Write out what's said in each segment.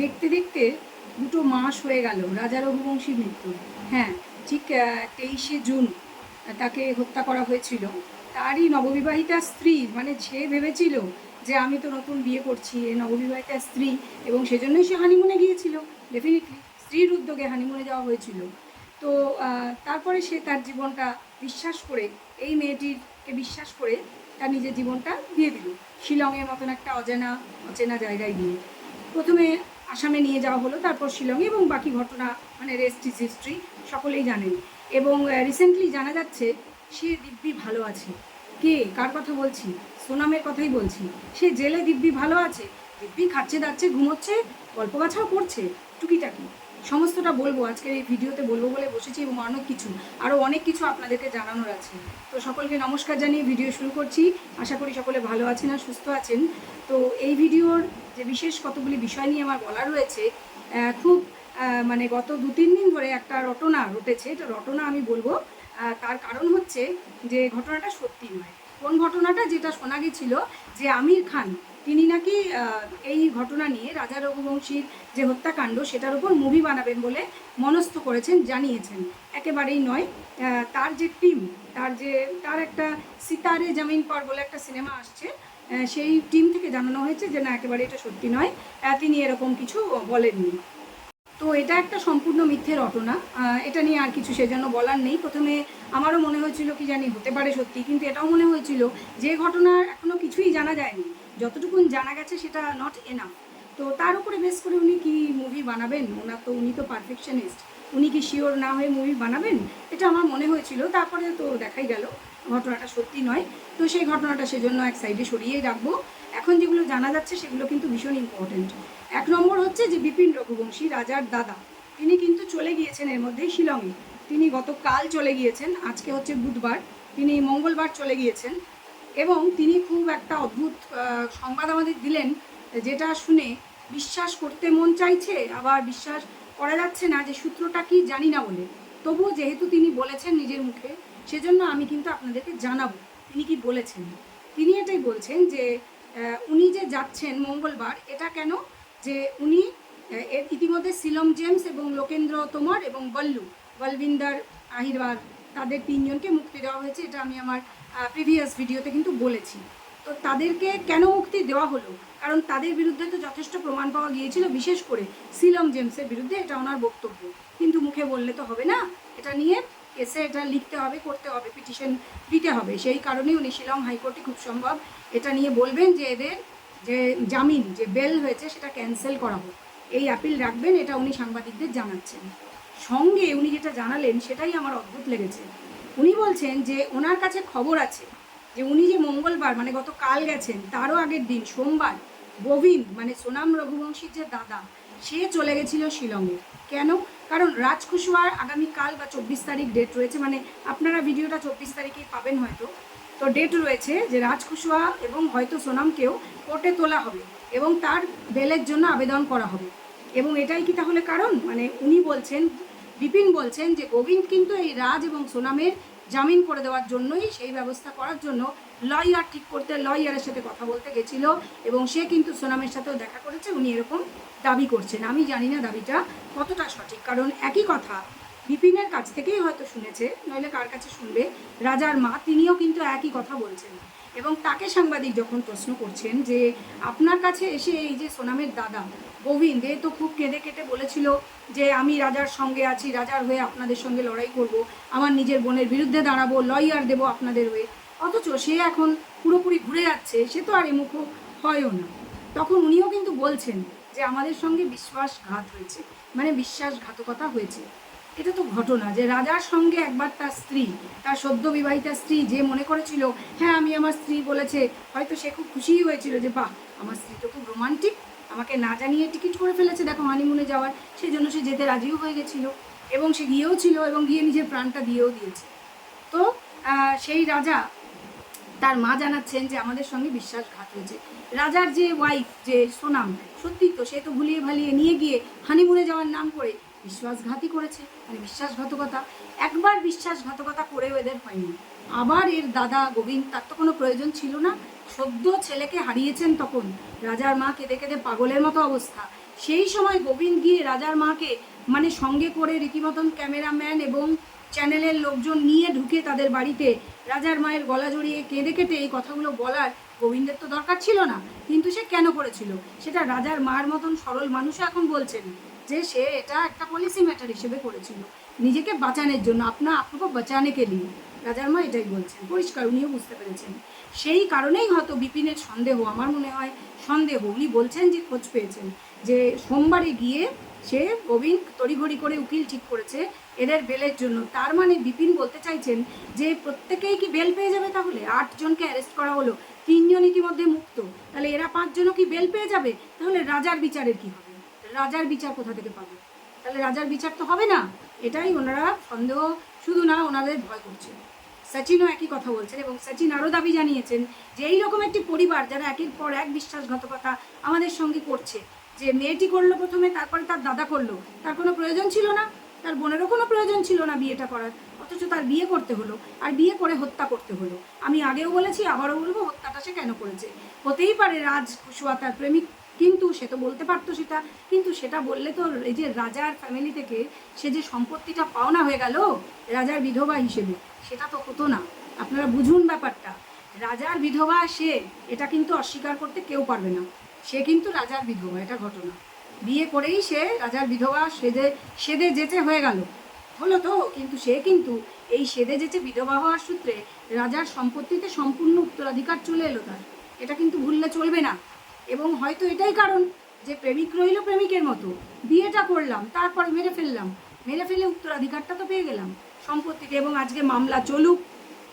দেখতে দেখতে দুটো মাস হয়ে গেল, রাজা রঘুবংশীর মৃত্যু। হ্যাঁ ঠিক তেইশে জুন তাকে হত্যা করা হয়েছিল। তারই নববিবাহিতা স্ত্রী মানে সে ভেবেছিল যে আমি তো নতুন বিয়ে করছি এই নববিবাহিতা স্ত্রী, এবং সেজন্যই সে হানিমুনে গিয়েছিল ডেফিনেটলি স্ত্রীর উদ্যোগে হানিমুনে যাওয়া হয়েছিল। তো তারপরে সে তার জীবনটা বিশ্বাস করে, এই মেয়েটিকে বিশ্বাস করে তার নিজের জীবনটা দিয়ে দিল। শিলংয়ের মতন একটা অজানা, অচেনা জায়গায় গিয়ে। প্রথমে আসামে নিয়ে যাওয়া হলো, তারপর শিলংয়ে এবং বাকি ঘটনা মানে রেস্ট ইজ হিস্ট্রি সকলেই জানেন। এবং রিসেন্টলি জানা যাচ্ছে সে দিব্যি ভালো আছে। কে? কার কথা বলছি? সোনামের কথাই বলছি। সে জেলে দিব্যি ভালো আছে? দিব্যি খাচ্ছে, দাচ্ছে, ঘুমোচ্ছে, গল্প গাছাও করছে, টুকিটাকি। সমস্তটা বলব, আজকের এই ভিডিওতে বলব বলে বসেছি এবং অনেক কিছু আরও অনেক কিছু আপনাদেরকে জানানোর আছে। তো সকলকে নমস্কার জানিয়ে ভিডিও শুরু করছি। আশা করি সকলে ভালো আছেন আর সুস্থ আছেন। তো এই ভিডিওর যে বিশেষ কতগুলি বিষয় নিয়ে আমার বলা রয়েছে খুব মানে গত দু তিন দিন ধরে একটা রটনা রটেছে এটা রটনা আমি বলব তার কারণ হচ্ছে যে ঘটনাটা সত্যি নয়। কোন ঘটনাটা? যেটা শোনা গেছিল যে আমির খান তিনি নাকি এই ঘটনা নিয়ে রাজা রঘুবংশীর যে হত্যাকাণ্ড, সেটার উপর মুভি বানাবেন বলে মনস্থ করেছেন, জানিয়েছেন। একেবারেই নয় তার যে টিম তার যে, তার একটা সিতারে জামিন পর বলে একটা সিনেমা আসছে সেই টিম থেকে জানানো হয়েছে যে না, একেবারে এটা সত্যি নয়। তিনি এরকম কিছু বলেননি। তো এটা একটা সম্পূর্ণ মিথ্যে রটনা। এটা নিয়ে আর কিছু সেজন্য বলার নেই। প্রথমে আমারও মনে হয়েছিল কি জানি হতে পারে সত্যি, কিন্তু এটাও মনে হয়েছিল যে ঘটনার এখনও কিছুই জানা যায়নি। যতটুকুন জানা গেছে সেটা নট এনাফ তো তার উপরে বেস করে উনি কি মুভি বানাবেন? ওনার তো, উনি তো পারফেকশনিস্ট উনি কি শিওর না হয়ে মুভি বানাবেন? এটা আমার মনে হয়েছিল। তারপরে তো দেখাই গেল, ঘটনাটা সত্যি নয়। তো সেই ঘটনাটা সেজন্য এক সাইডে সরিয়েই রাখব। এখন যেগুলো জানা যাচ্ছে সেগুলো কিন্তু ভীষণ ইম্পর্টেন্ট এক নম্বর হচ্ছে যে বিপিন রঘুবংশী, রাজার দাদা। তিনি কিন্তু চলে গিয়েছেন এর মধ্যেই শিলংয়ে। তিনি গতকাল চলে গিয়েছেন, আজকে হচ্ছে বুধবার। তিনি মঙ্গলবার চলে গিয়েছেন এবং তিনি খুব একটা অদ্ভুত সংবাদ আমাদের দিলেন যেটা শুনে বিশ্বাস করতে মন চাইছে, আবার বিশ্বাস করা যাচ্ছে না যে সূত্রটা কি জানি না বলে। তবুও যেহেতু তিনি বলেছেন নিজের মুখে, সেজন্য আমি কিন্তু আপনাদেরকে জানাব তিনি কি বলেছেন। তিনি এটাই বলছেন যে উনি যে যাচ্ছেন মঙ্গলবার, এটা কেন যে উনি এর ইতিমধ্যে সিলম জেমস এবং লোকেন্দ্র তোমর এবং বল্লু, বলবিন্দার আহিরবার তাদের তিনজনকে মুক্তি দেওয়া হয়েছে, এটা আমি আমার প্রিভিয়াস ভিডিওতে কিন্তু বলেছি। তো তাদেরকে কেন মুক্তি দেওয়া হলো? কারণ তাদের বিরুদ্ধে তো যথেষ্ট প্রমাণ পাওয়া গিয়েছিল, বিশেষ করে সিলম জেমসের বিরুদ্ধে এটা ওনার বক্তব্য। কিন্তু মুখে বললে তো হবে না, এটা নিয়ে এসে এটা লিখতে হবে, করতে হবে, পিটিশন দিতে হবে। সেই কারণে উনি শিলং হাইকোর্টে খুব সম্ভব এটা নিয়ে বলবেন যে এদের যে জামিন, যে বেল হয়েছে সেটা ক্যান্সেল করা হোক এই অ্যাপিল রাখবেন, এটা উনি সাংবাদিকদের জানাচ্ছেন। সঙ্গে উনি যেটা জানালেন, সেটাই আমার অদ্ভুত লেগেছে। উনি বলছেন যে ওনার কাছে খবর আছে যে উনি যে মঙ্গলবার মানে গত কাল গেছেন, তারও আগের দিন, সোমবার, গোবিন্দ মানে সোনাম রঘুবংশীর যে দাদা, সে চলে গেছিল শিলংয়ে। কেন? কারণ রাজ কুশওয়ার আগামীকাল বা চব্বিশ তারিখ ডেট রয়েছে মানে আপনারা ভিডিওটা চব্বিশ তারিখেই পাবেন হয়তো। তো ডেট রয়েছে যে রাজ কুশওয়া এবং হয়তো সোনামকেও কোর্টে তোলা হবে এবং তার বেলের জন্য আবেদন করা হবে। এবং এটাই কি তাহলে কারণ? মানে উনি বলছেন, বিপিন বলছেন যে গোবিন্দ কিন্তু এই রাজ এবং সোনামের জামিন করে দেওয়ার জন্যই সেই ব্যবস্থা করার জন্য লয়ার ঠিক করতে লয়ারের সাথে কথা বলতে গেছিল এবং সে কিন্তু সোনামের সাথেও দেখা করেছে। উনি এরকম দাবি করছেন। আমি জানি না দাবিটা কতটা সঠিক। কারণ একই কথা বিপিনের কাছ থেকেই হয়তো শুনেছে, নইলে কার কাছে শুনবে? রাজার মা, তিনিও কিন্তু একই কথা বলছেন। এবং তাকে সাংবাদিক যখন প্রশ্ন করছেন যে, আপনার কাছে এসে এই যে সোনামের দাদা, গোবিন্দ, এ তো খুব কেঁদে কেটে বলেছিল যে, আমি রাজার সঙ্গে আছি, রাজার হয়ে আপনাদের সঙ্গে লড়াই করব, আমার নিজের বোনের বিরুদ্ধে দাঁড়াবো, লয়ার দেবো আপনাদের হয়ে। অথচ সে এখন পুরোপুরি ঘুরে যাচ্ছে, সে তো আর এমুখ হয়ও না। তখন উনিও কিন্তু বলছেন যে, আমাদের সঙ্গে বিশ্বাসঘাত হয়েছে। মানে বিশ্বাসঘাতকতা হয়েছে। এটা তো ঘটনা যে রাজার সঙ্গে একবার তার স্ত্রী, তার সদ্য বিবাহিতা স্ত্রী যে মনে করেছিল হ্যাঁ আমি আমার স্ত্রী বলেছে, হয়তো সে খুব খুশিই হয়েছিল যে, বাহ, আমার স্ত্রী তো খুব রোমান্টিক, আমাকে না জানিয়ে টিকিট করে ফেলেছে, দেখো হানিমুনে যাওয়ার। সেই জন্য সে যেতে রাজিও হয়ে গেছিল এবং সে গিয়েও ছিল এবং গিয়ে নিজের প্রাণটা দিয়েও দিয়েছে। তো সেই রাজা তার মা জানাচ্ছেন যে, আমাদের সঙ্গে বিশ্বাসঘাত হয়েছে। রাজার যে ওয়াইফ যে সোনাম সত্যি তো সে তো ভুলিয়ে ভালিয়ে নিয়ে গিয়ে হানিমুনে যাওয়ার নাম করে বিশ্বাসঘাতই করেছে। মানে বিশ্বাসঘাতকতা, একবার বিশ্বাসঘাতকতা করেও এদের হয়নি। আবার এর দাদা গোবিন্দ, তার তো কোনো প্রয়োজন ছিল না। সদ্য ছেলেকে হারিয়েছেন তখন রাজার মা কেঁদে কেঁদে পাগলের মতো অবস্থা। সেই সময় গোবিন্দ গিয়ে রাজার মাকে মানে সঙ্গে করে রীতিমতন ক্যামেরাম্যান এবং চ্যানেলের লোকজন নিয়ে ঢুকে তাদের বাড়িতে রাজার মায়ের গলা জড়িয়ে কেঁদে কেটে এই কথাগুলো বলার গোবিন্দের তো দরকার ছিল না। কিন্তু সে কেন করেছিল? সেটা রাজার মার মতন সরল মানুষও এখন বলছেন। যে সে এটা একটা পলিসি ম্যাটার হিসেবে করেছিল। নিজেকে বাঁচানোর জন্য আপনার আপনাকে বাঁচানে কে লিয়ে রাজার মা এটাই বলছেন। পরিষ্কার, উনিও বুঝতে পেরেছেন। সেই কারণেই হয়তো বিপিনের সন্দেহ, আমার মনে হয় সন্দেহ, উনি বলছেন যে খোঁজ পেয়েছেন যে সোমবারে গিয়ে সে গোবিন্দ তড়িঘড়ি করে উকিল ঠিক করেছে এদের বেলের জন্য। তার মানে বিপিন বলতে চাইছেন যে প্রত্যেকেই কি বেল পেয়ে যাবে তাহলে? আটজনকে অ্যারেস্ট করা হলো, তিনজন ইতিমধ্যে মুক্ত। তাহলে এরা পাঁচজনও কি বেল পেয়ে যাবে? তাহলে রাজার বিচারের কি হবে? রাজার বিচার কোথা থেকে পাবে? তাহলে রাজার বিচার তো হবে না। এটাই ওনারা সন্দেহ, শুধু না ওনাদের ভয় করছে। সচিনও একই কথা বলছেন এবং সচিন আরও দাবি জানিয়েছেন যে এই রকম একটি পরিবার যারা একের পর এক বিশ্বাসঘাতকতা আমাদের সঙ্গে করছে। যে মেয়েটি করল প্রথমে, তারপরে তার দাদা করল। তার কোনো প্রয়োজন ছিল না। তার বোনেরও কোনো প্রয়োজন ছিল না বিয়েটা করার। অথচ তার বিয়ে করতে হলো আর বিয়ে করে হত্যা করতে হলো। আমি আগেও বলেছি, আবারও বলব, হত্যাটা সে কেন করেছে? হতেই পারে রাজ কুশুয়া তার প্রেমিক কিন্তু সে তো বলতে পারতো সেটা, কিন্তু সেটা বললে তো এই যে রাজার ফ্যামিলি থেকে সে যে সম্পত্তিটা পাওনা হয়ে গেল রাজার বিধবা হিসেবে, সেটা তো হতো না। আপনারা বুঝুন ব্যাপারটা। রাজার বিধবা সে, এটা কিন্তু অস্বীকার করতে কেউ পারবে না। সে কিন্তু রাজার বিধবা, এটা ঘটনা। বিয়ে করেই সে রাজার বিধবা সেদে সেদে যেতে হয়ে গেল। হলো তো, কিন্তু সে কিন্তু এই সেদে যেতে বিধবা হওয়ার সূত্রে রাজার সম্পত্তিতে সম্পূর্ণ উত্তরাধিকার চলে এলো তার। এটা কিন্তু ভুললে চলবে না। এবং হয়তো এটাই কারণ যে প্রেমিক রইল প্রেমিকের মতো। বিয়েটা করলাম, তারপর মেরে ফেললাম। মেরে ফেলে উত্তরাধিকারটা তো পেয়ে গেলাম। সম্পত্তিতে এবং আজকে মামলা চলুক,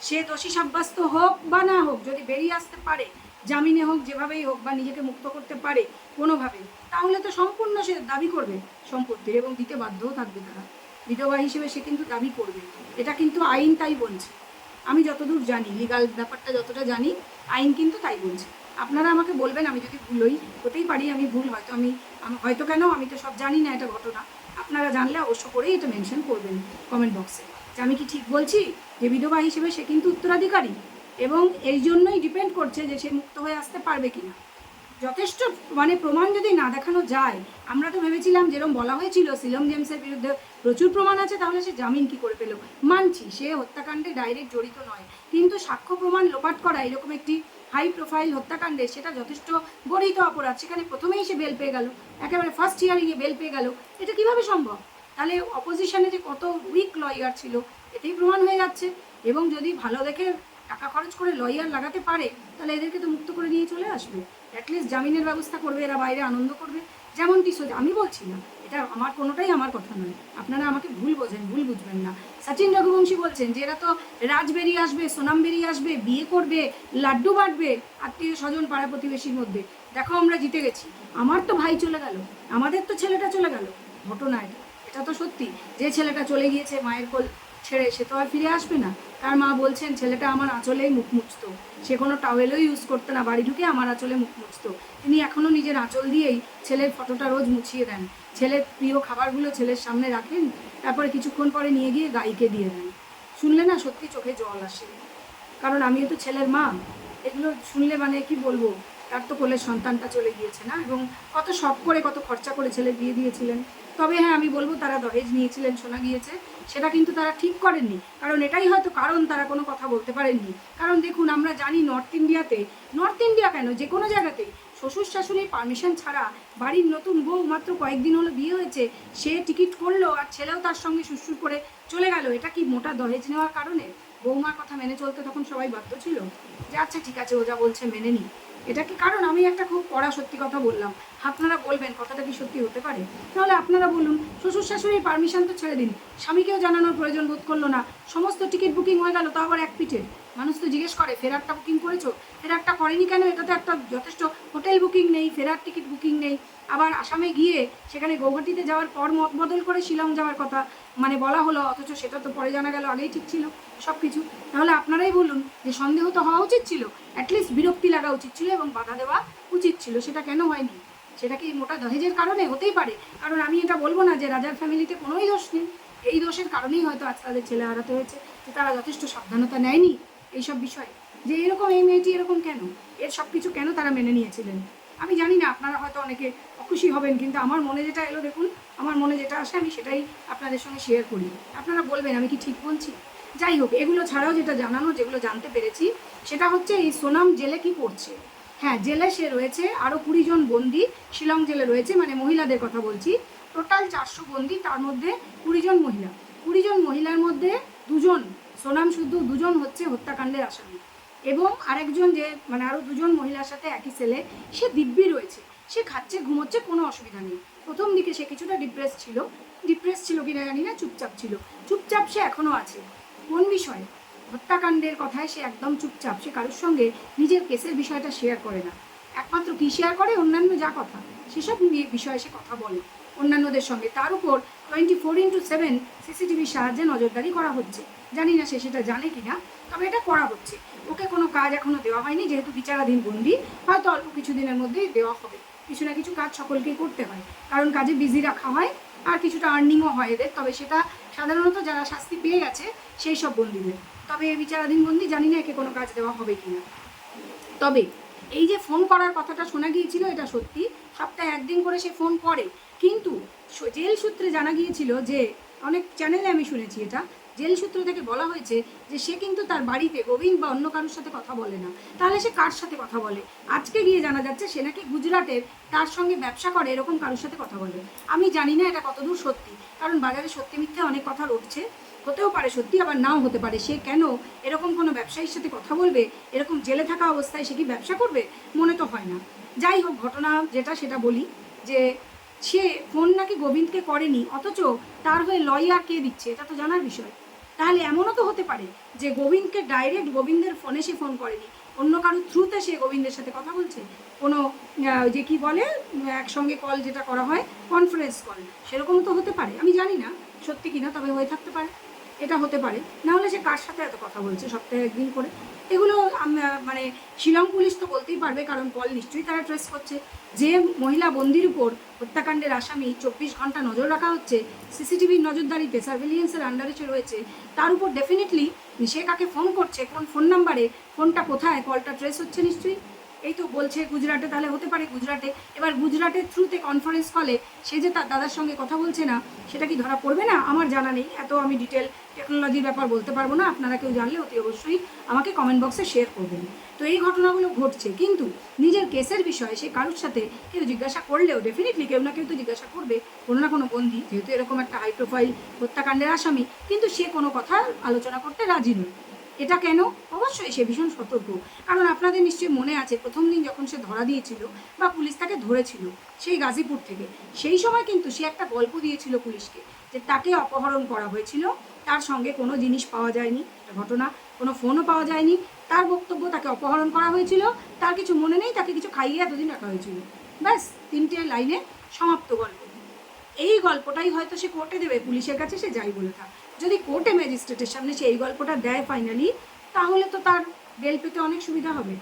সে দোষী সাব্যস্ত হোক বা না হোক, যদি বেরিয়ে আসতে পারে, জামিনে হোক, যেভাবেই হোক বা নিজেকে মুক্ত করতে পারে কোনোভাবে, তাহলে তো সম্পূর্ণ সে দাবি করবে সম্পত্তির এবং দিতে বাধ্যও থাকবে তারা। বিধবা হিসেবে সে কিন্তু দাবি করবে। এটা কিন্তু আইন তাই বলছে। আমি যতদূর জানি লিগাল ব্যাপারটা যতটা জানি, আইন কিন্তু তাই বলছে। আপনারা আমাকে বলবেন, আমি যদি ভুল হই, হতেই পারি, আমি ভুল হয়তো আমি হয়তো কেন, আমি তো সব জানি না এটা ঘটনা। আপনারা জানলে অবশ্য করেই এটা মেনশন করবেন কমেন্ট বক্সে যে আমি কি ঠিক বলছি? যে বিধবা হিসেবে সে কিন্তু উত্তরাধিকারী এবং এই জন্যই ডিপেন্ড করছে যে সে মুক্ত হয়ে আসতে পারবে কিনা। যথেষ্ট মানে প্রমাণ যদি না দেখানো যায়, আমরা তো ভেবেছিলাম যেরকম বলা হয়েছিল, সিলম জেমসের বিরুদ্ধে প্রচুর প্রমাণ আছে, তাহলে সে জামিন কি করে পেল? মানছি, সে হত্যাকাণ্ডে ডাইরেক্ট জড়িত নয়। কিন্তু সাক্ষ্য প্রমাণ লোপাট করা এরকম একটি হাই প্রোফাইল হত্যাকাণ্ডে সেটা যথেষ্ট গরিত অপরাধ। সেখানে প্রথমেই সে বেল পেয়ে গেল। একেবারে ফার্স্ট হিয়ারিংয়ে বেল পেয়ে গেল। এটা কীভাবে সম্ভব? তাহলে অপোজিশনে যে কত উইক লয়ার ছিল, এতেই প্রমাণ হয়ে যাচ্ছে। এবং যদি ভালো দেখে টাকা খরচ করে লয়ার লাগাতে পারে, তাহলে এদেরকে তো মুক্ত করে নিয়ে চলে আসবে। অ্যাটলিস্ট জামিনের ব্যবস্থা করবে, এরা বাইরে আনন্দ করবে। যেমনটি সোজা আমি বলছি না এটা আমার কোনোটাই আমার কথা নয়। আপনারা আমাকে ভুল বোঝেন, ভুল বুঝবেন না। সচিন রঘুবংশী বলছেন যে এরা তো রাজ বেরিয়ে আসবে সোনাম বেরিয়ে আসবে, বিয়ে করবে, লাড্ডু বাটবে, আত্মীয় স্বজন পাড়া প্রতিবেশীর মধ্যে। দেখো আমরা জিতে গেছি। আমার তো ভাই চলে গেল, আমাদের তো ছেলেটা চলে গেল। ঘটনা এটা। এটা তো সত্যি। যে ছেলেটা চলে গিয়েছে মায়ের কোল ছেড়ে সে তো আর ফিরে আসবে না। তার মা বলছেন, ছেলেটা আমার আঁচলেই মুখ মুছতো। সে কোনো টাওয়েলও ইউজ করতো না, বাড়ি ঢুকে আমার আঁচলে মুখ মুছতো। তিনি এখনও নিজের আঁচল দিয়েই ছেলের ফটোটা রোজ মুছিয়ে দেন। ছেলের প্রিয় খাবারগুলো ছেলের সামনে রাখেন, তারপরে কিছুক্ষণ পরে নিয়ে গিয়ে গাইকে দিয়ে দেন। শুনলে না সত্যি চোখে জল আসে। কারণ আমিও তো ছেলের মা। এগুলো শুনলে মানে কি বলব? তার তো কোলের সন্তানটা চলে গিয়েছে না? এবং কত শখ করে, কত খরচা করে ছেলে বিয়ে দিয়েছিলেন। তবে হ্যাঁ আমি বলব তারা দহেজ নিয়েছিলেন, শোনা গিয়েছে। সেটা কিন্তু তারা ঠিক করেননি। কারণ এটাই হয়তো কারণ, তারা কোনো কথা বলতে পারেননি। কারণ দেখুন, আমরা জানি নর্থ ইন্ডিয়াতে, নর্থ ইন্ডিয়া কেন? যে কোনো জায়গাতেই শ্বশুর শাশুড়ির পারমিশন ছাড়া বাড়ির নতুন বউ মাত্র কয়েকদিন হলো বিয়ে হয়েছে, সে টিকিট করল আর ছেলেও তার সঙ্গে সুরসুর করে চলে গেল। এটা কি মোটা দহেজ নেওয়ার কারণে? বৌমার কথা মেনে চলতে তখন সবাই বাধ্য ছিল? যে আচ্ছা ঠিক আছে, ও যা বলছে মেনে নি এটা কি কারণ? আমি একটা খুব কড়া সত্যি কথা বললাম। আপনারা বলবেন, কথাটা কি সত্যি হতে পারে? তাহলে আপনারা বলুন শ্বশুর শাশুড়ির পারমিশন তো ছেড়ে দিন। স্বামীকেও জানানোর প্রয়োজন বোধ করল না। সমস্ত টিকিট বুকিং হয়ে গেল তা আবার এক পিঠে। মানুষ তো জিজ্ঞেস করে, ফেরারটা বুকিং করেছ? ফেরারটা করেনি কেন? এটা তো একটা যথেষ্ট হোটেল বুকিং নেই, ফেরার টিকিট বুকিং নেই। আবার আসামে গিয়ে সেখানে গৌহাটিতে যাওয়ার পর মত বদল করে শিলং যাওয়ার কথা। মানে বলা হলো, অথচ সেটা তো পরে জানা গেল, আগেই ঠিক ছিল সব কিছু তাহলে আপনারাই বলুন যে সন্দেহ তো হওয়া উচিত ছিল অ্যাটলিস্ট বিরক্তি লাগা উচিত ছিল এবং বাধা দেওয়া উচিত ছিল, সেটা কেন হয়নি? সেটা কি মোটা দহেজের কারণে হতেই পারে? কারণ আমি এটা বলব না যে রাজার ফ্যামিলিতে কোনোই দোষ নেই। এই দোষের কারণেই হয়তো আজ তাদের ছেলে হারাতে হয়েছে, যে তারা যথেষ্ট সাবধানতা নেয়নি এইসব বিষয়ে। যে এরকম এই মেয়েটি এরকম কেন? এর সব কিছু কেন তারা মেনে নিয়েছিলেন? আমি জানি না, আপনারা হয়তো অনেকে খুশি হবেন, কিন্তু আমার মনে যেটা এলো দেখুন, আমার মনে যেটা আসে আমি সেটাই আপনাদের সঙ্গে শেয়ার করি। আপনারা বলবেন, আমি কি ঠিক বলছি? যাই হোক, এগুলো ছাড়াও যেটা জানানো, যেগুলো জানতে পেরেছি, সেটা হচ্ছে এই সোনাম জেলে কি করছে? হ্যাঁ জেলে সে রয়েছে আরও কুড়ি জন বন্দি, শিলং জেলে রয়েছে মানে মহিলাদের কথা বলছি। টোটাল চারশো বন্দি, তার মধ্যে কুড়ি জন মহিলা। কুড়ি জন মহিলার মধ্যে দুজন, সোনাম শুদ্ধ, দুজন হচ্ছে হত্যাকাণ্ডের আসামি। এবং আরেকজন যে মানে আরও দুজন মহিলার সাথে একই ছেলে সে দিব্যি রয়েছে। সে খাচ্ছে, ঘুমোচ্ছে, কোনো অসুবিধা নেই। প্রথম দিকে সে কিছুটা ডিপ্রেস ছিল। ডিপ্রেস ছিল কিনা জানি না, চুপচাপ ছিল। চুপচাপ সে এখনও আছে। কোন বিষয়ে? হত্যাকাণ্ডের কথায় সে একদম চুপচাপ। সে কারোর সঙ্গে নিজের কেসের বিষয়টা শেয়ার করে না। একমাত্র কি শেয়ার করে? অন্যান্য যা কথা। সেসব নিয়ে বিষয়ে সে কথা বলে। অন্যান্যদের সঙ্গে। তার উপর টোয়েন্টি ফোর ইন্টু সেভেন সিসিটিভির সাহায্যে নজরদারি করা হচ্ছে। জানি না সে সেটা জানে কি না তবে এটা করা হচ্ছে। ওকে কোনো কাজ এখনও দেওয়া হয়নি, যেহেতু বিচারাধীন বন্দি, হয়তো অল্প কিছুদিনের মধ্যেই দেওয়া হবে। কিছু না কিছু কাজ সকলকেই করতে হয়। কারণ কাজে বিজি রাখা হয় আর কিছুটা আর্নিংও হয় এদের। তবে সেটা সাধারণত যারা শাস্তি পেয়ে গেছে, সেই সব বন্দীদের। তবে এই বিচারাধীন বন্দী জানি না একে কোনো কাজ দেওয়া হবে কি না তবে এই যে ফোন করার কথাটা শোনা গিয়েছিল, এটা সত্যি। সপ্তাহে একদিন করে সে ফোন করে। কিন্তু জেল সূত্রে জানা গিয়েছিল যে, অনেক চ্যানেলে আমি শুনেছি এটা জেল সূত্র থেকে বলা হয়েছে যে সে কিন্তু তার বাড়িতে গোবিন্দ বা অন্য কারোর সাথে কথা বলে না। তাহলে সে কার সাথে কথা বলে? আজকে গিয়ে জানা যাচ্ছে সে নাকি গুজরাটের, তার সঙ্গে ব্যবসা করে, এরকম কারোর সাথে কথা বলে। আমি জানি না এটা কতদূর সত্যি, কারণ বাজারে সত্যি মিথ্যে অনেক কথা উঠছে হতেও পারে সত্যি, আবার নাও হতে পারে। সে কেন এরকম কোনো ব্যবসায়ীর সাথে কথা বলবে? এরকম জেলে থাকা অবস্থায় সে কি ব্যবসা করবে? মনে তো হয় না। যাই হোক, ঘটনা যেটা সেটা বলি যে সে ফোন নাকি গোবিন্দকে করেনি, অথচ তার হয়ে লয়ার কে দিচ্ছে, এটা তো জানার বিষয়। তাহলে এমনও তো হতে পারে যে গোবিন্দকে ডাইরেক্ট গোবিন্দের ফোনে সে ফোন করেনি। অন্য কারোর থ্রুতে সে গোবিন্দের সাথে কথা বলছে। কোনো যে কি বলে, একসঙ্গে কল যেটা করা হয় কনফারেন্স কল সেরকম তো হতে পারে। আমি জানি না, সত্যি কিনা তবে হয়ে থাকতে পারে। এটা হতে পারে। না হলে সে কার সাথে এত কথা বলছে সপ্তাহে একদিন করে? এগুলো মানে শিলং পুলিশ তো বলতেই পারবে, কারণ কল নিশ্চয়ই তারা ট্রেস করছে। যে মহিলা বন্দির উপর হত্যাকাণ্ডের আসামি চব্বিশ ঘণ্টা নজর রাখা হচ্ছে, সিসিটিভির নজরদারিতে সার্ভেলিয়েন্সের আন্ডারে সে রয়েছে। তার উপর ডেফিনেটলি সে কাকে ফোন করছে, কোন ফোন নাম্বারে ফোনটা কোথায় কলটা ট্রেস হচ্ছে নিশ্চয়ই? এই তো বলছে গুজরাটে, তাহলে হতে পারে গুজরাটে। এবার গুজরাটের থ্রুতে কনফারেন্স কলে সে যে তার দাদার সঙ্গে কথা বলছে না, সেটা কি ধরা পড়বে না? আমার জানা নেই, এত আমি ডিটেল টেকনোলজির ব্যাপার বলতে পারব না। আপনারা কেউ জানলে অতি অবশ্যই আমাকে কমেন্ট বক্সে শেয়ার করবেন। তো এই ঘটনাগুলো ঘটছে, কিন্তু নিজের কেসের বিষয়ে সে কারোর সাথে কেউ জিজ্ঞাসা করলেও ডেফিনেটলি কেউ না কেউ তো জিজ্ঞাসা করবে, কোনো না কোনো বন্দি, যেহেতু এরকম একটা হাই প্রোফাইল হত্যাকাণ্ডের আসামি, কিন্তু সে কোনো কথা আলোচনা করতে রাজি নয়। এটা কেন? অবশ্যই সে ভীষণ সতর্ক। কারণ আপনাদের নিশ্চয়ই মনে আছে, প্রথম দিন যখন সে ধরা দিয়েছিল বা পুলিশ তাকে ধরেছিল, সেই গাজীপুর থেকে, সেই সময় কিন্তু সে একটা গল্প দিয়েছিল পুলিশকে যে তাকে অপহরণ করা হয়েছিল, তার সঙ্গে কোনো জিনিস পাওয়া যায়নি, একটা ঘটনা, কোনো ফোনও পাওয়া যায়নি, তার বক্তব্য তাকে অপহরণ করা হয়েছিল, তার কিছু মনে নেই, তাকে কিছু খাইয়ে এতদিন রাখা হয়েছিল। ব্যাস, তিনটে লাইনে সমাপ্ত গল্প। এই গল্পটাই হয়তো সে কোর্টে দেবে, পুলিশের কাছে সে যাই বলে থাক। যদি কোর্টে ম্যাজিস্ট্রেটের সামনে সে এই গল্পটা দেয় ফাইনালি তাহলে তো তার বেল পেতে অনেক সুবিধা হবে।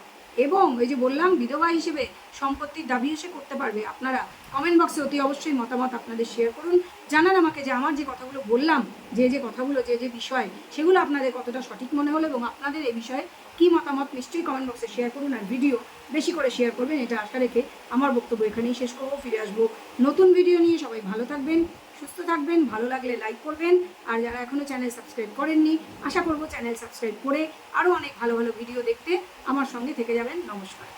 এবং ওই যে বললাম, বিধবা হিসেবে সম্পত্তির দাবি এসে করতে পারবে। আপনারা কমেন্ট বক্সে অতি অবশ্যই মতামত আপনাদের শেয়ার করুন। জানান আমাকে যে আমার যে কথাগুলো বললাম, যে যে কথাগুলো, যে যে বিষয়, সেগুলো আপনাদের কতটা সঠিক মনে হলো এবং আপনাদের এই বিষয়ে কী মতামত, নিশ্চয়ই কমেন্ট বক্সে শেয়ার করুন আর ভিডিও বেশি করে শেয়ার করবেন, এটা আশা রেখে আমার বক্তব্য এখানেই শেষ করব। ফিরে আসব নতুন ভিডিও নিয়ে। সবাই ভালো থাকবেন। সুস্থ থাকবেন, ভালো লাগলে লাইক করবেন। আর যারা এখনও চ্যানেল সাবস্ক্রাইব করেননি, আশা করব চ্যানেল সাবস্ক্রাইব করে আরও অনেক ভালো ভালো ভিডিও দেখতে আমার সঙ্গে থেকে যাবেন। নমস্কার।